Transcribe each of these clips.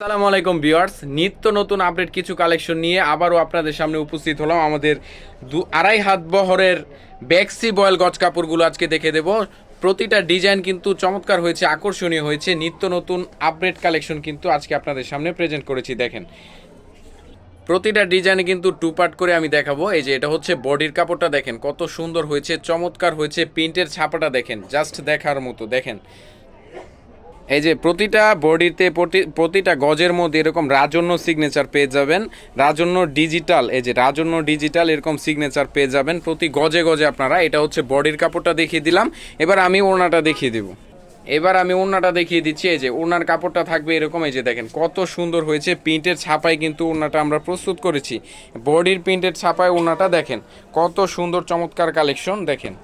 আসসালামু আলাইকুম ভিউয়ার্স। নিত্য নতুন আপডেট কিছু কালেকশন নিয়ে আবারও আপনাদের সামনে উপস্থিত হলাম। আমাদের দু আড়াই হাত বহরের ব্যাক্সি বয়েল গজ কাপড়গুলো আজকে দেখে দেব। প্রতিটা ডিজাইন কিন্তু চমৎকার হয়েছে, আকর্ষণীয় হয়েছে। নিত্য নতুন আপডেট কালেকশন কিন্তু আজকে আপনাদের সামনে প্রেজেন্ট করেছি, দেখেন। প্রতিটা ডিজাইনে কিন্তু টু পার্ট করে আমি দেখাবো। এই যে এটা হচ্ছে বডির কাপড়টা, দেখেন, কত সুন্দর হয়েছে, চমৎকার হয়েছে। প্রিন্টের ছাপাটা, দেখেন জাস্ট দেখার মতো, দেখেন। এই যে প্রতিটা বডিতে, প্রতি, প্রতিটা গজের মধ্যে এরকম রাজন্য সিগনেচার পেয়ে যাবেন। রাজন্য ডিজিটাল এই যে রাজন্য ডিজিটাল এরকম সিগনেচার পেয়ে যাবেন। প্রতি গজে গজে আপনারা, এটা হচ্ছে বডির কাপড়টা দেখিয়ে দিলাম। এবার আমি ওড়নাটা দেখিয়ে দিব। এবার আমি ওড়নাটা দেখিয়ে দিচ্ছি, এই যে ওড়নার কাপড়টা থাকবে এরকম, এই যে দেখেন কত সুন্দর হয়েছে। প্রিন্টের ছাপায় কিন্তু ওড়নাটা আমরা প্রস্তুত করেছি। বডির প্রিন্টের ছাপায় ওড়নাটা দেখেন, কত সুন্দর চমৎকার কালেকশন দেখেন।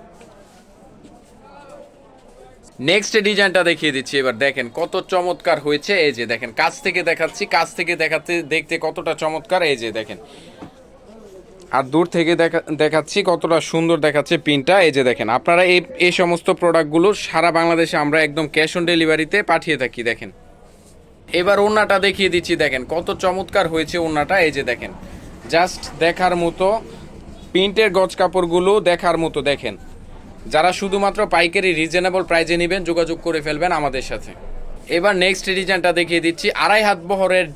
নেক্সট ডিজাইনটা দেখিয়ে দিচ্ছি। এবার দেখেন কত চমৎকার হয়েছে। এই যে দেখেন, কাছ থেকে দেখাচ্ছি, কাছ থেকে দেখাতে, দেখতে কতটা চমৎকার। এই যে দেখেন। আর দূর থেকে দেখা, দেখাচ্ছি কতটা সুন্দর দেখাচ্ছে পিনটা এই যে দেখেন, আপনারা এই এই সমস্ত প্রোডাক্টগুলো সারা বাংলাদেশে আমরা একদম ক্যাশ অন ডেলিভারিতে পাঠিয়ে থাকি, দেখেন। এবার ওড়নাটা দেখিয়ে দিচ্ছি, দেখেন, কত চমৎকার হয়েছে ওড়নাটা। এই যে দেখেন জাস্ট দেখার মতো প্রিন্টের গজ কাপড়গুলো দেখার মতো, দেখেন। যারা শুধুমাত্র পাইকারি রিজনেবল প্রাইজে নেবেন, যোগাযোগ করে ফেলবেন আমাদের সাথে। এবার নেক্সট ডিজাইনটা দেখিয়ে দিচ্ছি। আড়াই হাত বহরের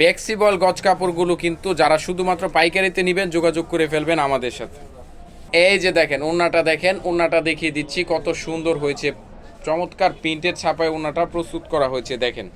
ব্যাক্সিবল গজ কাপড়গুলো কিন্তু যারা শুধুমাত্র পাইকারিতে নেবেন, যোগাযোগ করে ফেলবেন আমাদের সাথে। এই যে দেখেন, ওড়নাটা দেখেন, ওড়নাটা দেখিয়ে দিচ্ছি কত সুন্দর হয়েছে। চমৎকার প্রিন্টের ছাপায় ওড়নাটা প্রস্তুত করা হয়েছে, দেখেন।